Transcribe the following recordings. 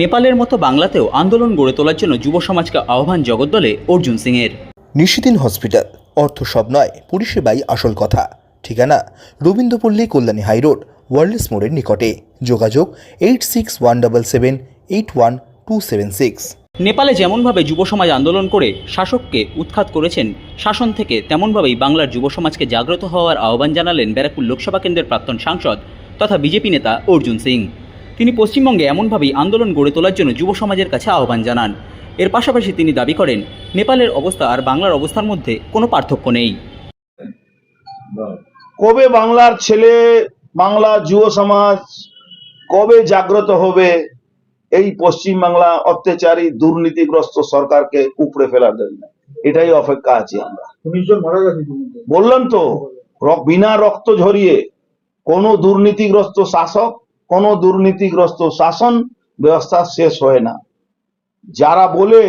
নেপালের মতো বাংলাতেও আন্দোলন গড়ে তোলার জন্য যুব সমাজকে আহ্বান জগদ্দলে অর্জুন সিংয়ের। নিশিদিন হসপিটাল অর্থ সব নয় পরিষেবাই আসল কথা। ঠিকানা রবীন্দ্রপল্লী কল্যাণী হাইরোড ওয়ার্ল্ডস মোড়ের নিকটে। যোগাযোগ eight six one double seven eight one two seven six. নেপালে যেমনভাবে যুব সমাজ আন্দোলন করে শাসককে উৎখাত করেছেন শাসন থেকে তেমনভাবেই বাংলার যুব সমাজকে জাগ্রত হওয়ার আহ্বান জানালেন ব্যারাকপুর লোকসভা কেন্দ্রের প্রাক্তন সাংসদ তথা বিজেপি নেতা অর্জুন সিং। তিনি পশ্চিমবঙ্গে এমনভাবেই আন্দোলন গড়ে তোলার জন্য যুব সমাজের কাছে আহ্বান জানান। এর পাশাপাশি তিনি দাবি করেন নেপালের অবস্থা আর বাংলার অবস্থার মধ্যে কোনো পার্থক্য নেই। কবে বাংলার ছেলে বাংলা যুব সমাজ কবে জাগ্রত হবে? এই পশ্চিম বাংলা অত্যাচারী দুর্নীতিগ্রস্ত সরকারকে উপড়ে ফেলার জন্য। এটাই অপেক্ষা আছি আমরা। বললাম তো র- বিনা রক্ত ঝরিয়ে কোন দুর্নীতিগ্রস্ত শাসক কোনো দুর্নীতিগ্রস্ত শাসন ব্যবস্থা শেষ হয় না। যারা বলে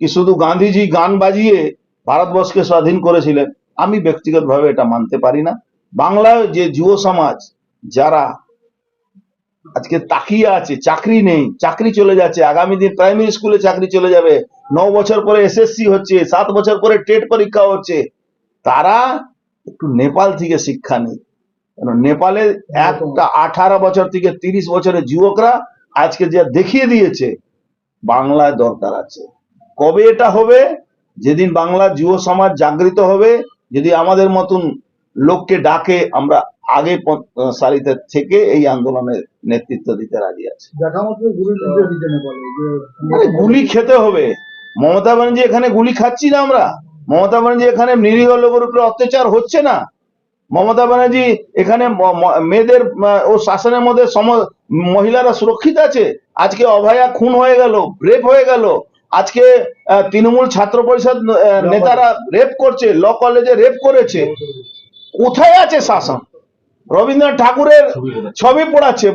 কি শুধু গান্ধীজি গান বাজিয়ে ভারতবর্ষকে স্বাধীন করেছিলেন, আমি ব্যক্তিগতভাবে এটা মানতে পারি না। বাংলায় যে যুব সমাজ, যারা আজকে তাকিয়ে আছে, চাকরি নেই, চাকরি চলে যাচ্ছে, আগামী দিন প্রাইমারি স্কুলে চাকরি চলে যাবে, ন বছর পরে এসএসসি হচ্ছে, সাত বছর পরে টেট পরীক্ষা হচ্ছে, তারা একটু নেপাল থেকে শিক্ষা নেই। নেপালে একটা আঠারো বছর থেকে তিরিশ বছরের যুবকরা আজকে যা দেখিয়ে দিয়েছে, বাংলায় দরকার আছে। কবে এটা হবে? যেদিন বাংলা যুব সমাজ জাগৃত হবে, যদি আমাদের মতন লোককে ডাকে, আমরা আগে সারিতে থেকে এই আন্দোলনের নেতৃত্ব দিতে রাজি আছি। গুলি খেতে হবে। মমতা ব্যানার্জি এখানে গুলি খাচ্ছি না আমরা। মমতা ব্যানার্জি এখানে নিরীহ লোকের উপরে অত্যাচার হচ্ছে না। মমতা ব্যানার্জি এখানে মেয়েদের ও শাসনের মধ্যে সম মহিলারা সুরক্ষিত আছে? আজকে অভয়া খুন হয়ে গেল রেপ হয়ে গেল। আজকে তৃণমূল ছাত্র পরিষদ নেতারা রেপ করছে ল কলেজে রেপ করেছে। কোথায় আছে শাসন? রবীন্দ্রনাথ ঠাকুরের ছবি পড়াচ্ছে।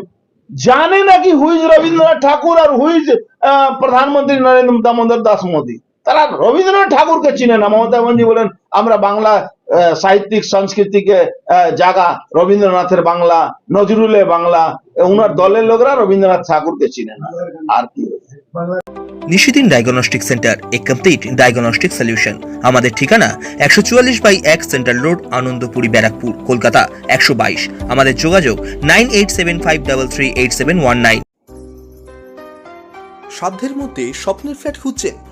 জানে নাকি হুইজ রবীন্দ্রনাথ ঠাকুর আর হুইজ আহ, প্রধানমন্ত্রী নরেন্দ্র দামোদর দাস মোদী? তারা রবীন্দ্রনাথ ঠাকুরকে চিনে না। মমতা ব্যানার্জি বলেন আমরা বাংলা সাহিত্যিক সংস্কৃতিকে আহ, জাগা রবীন্দ্রনাথের বাংলা নজরুলের বাংলা উনার দলের লোকরা রবীন্দ্রনাথ ঠাকুরকে চিনে না। আর কি নিশিদিন ডায়াগনস্টিক সেন্টার এ কমপ্লিট ডায়াগনস্টিক সলিউশন আমাদের ঠিকানা একশো চুয়াল্লিশ বাই এক সেন্ট্রাল রোড আনন্দপুরি ব্যারাকপুর কলকাতা একশো বাইশ। আমাদের যোগাযোগ nine eight seven five double three eight seven one nine. সাধ্যের মধ্যে স্বপ্নের ফ্ল্যাট খুঁজছেন